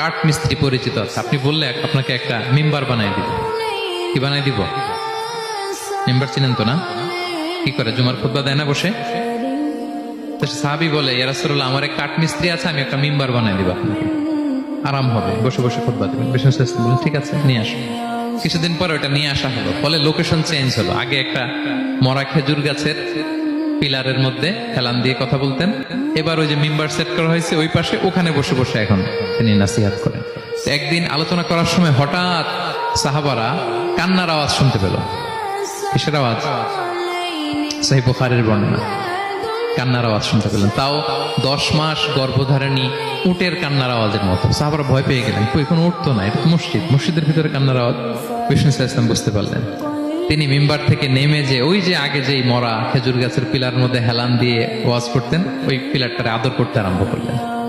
কাঠ মিস্ত্রি পরিচিত আছে। আপনি বললে আপনাকে একটা মেম্বার বানাই দিব। কি বানাই দিব? মেম্বার চিনেন তো না? কি করে, জুমার খুতবা দেয় না বসে? সাহাবি বলে ইয়ারাসুল্লাহ আমার এক কাঠ মিস্ত্রি আছে, আমি একটা মেম্বার বানাই দিব আপনাকে। আরাম হবে, বসে বসে খুতবা দেবেন। বিষ্ণু ইসলাম ঠিক আছে, নিয়ে আসো। কিছুদিন পরে ওটা নিয়ে আসা হলো। ফলে লোকেশন চেঞ্জ হলো। আগে একটা মরা খেজুর গাছের পিলারের মধ্যে হেলান দিয়ে কথা বলতেন। এবার ওই যে মেম্বার সেট করা হয়েছে, ওই পাশে ওখানে বসে বসে এখন তিনি নাসিহাত করেন। একদিন আলোচনা করার সময় হঠাৎ সাহাবারা কান্নার আওয়াজ শুনতে পেল। কিসের আওয়াজ? সাহি বুখারের বর্ণনা। কান্নার আওয়াজ শুনতে পেলেন। তাও দশ মাস গর্ভধারিণী উটের কান্নার আওয়াজের মতো। সাহাবারা ভয় পেয়ে গেলেন, কই, কোনো উঠতো না এটা তো মসজিদ। মসজিদের ভিতরে কান্নার আওয়াজ। বিষ্ণু ইসলাম বুঝতে পারলেন। তিনি মেম্বার থেকে নেমে যে ওই যে আগে যেই মরা খেজুর গাছের পিলার মধ্যে হেলান দিয়ে ওয়াজ করতেন, ওই পিলারটারে আদর করতে আরম্ভ করলেন।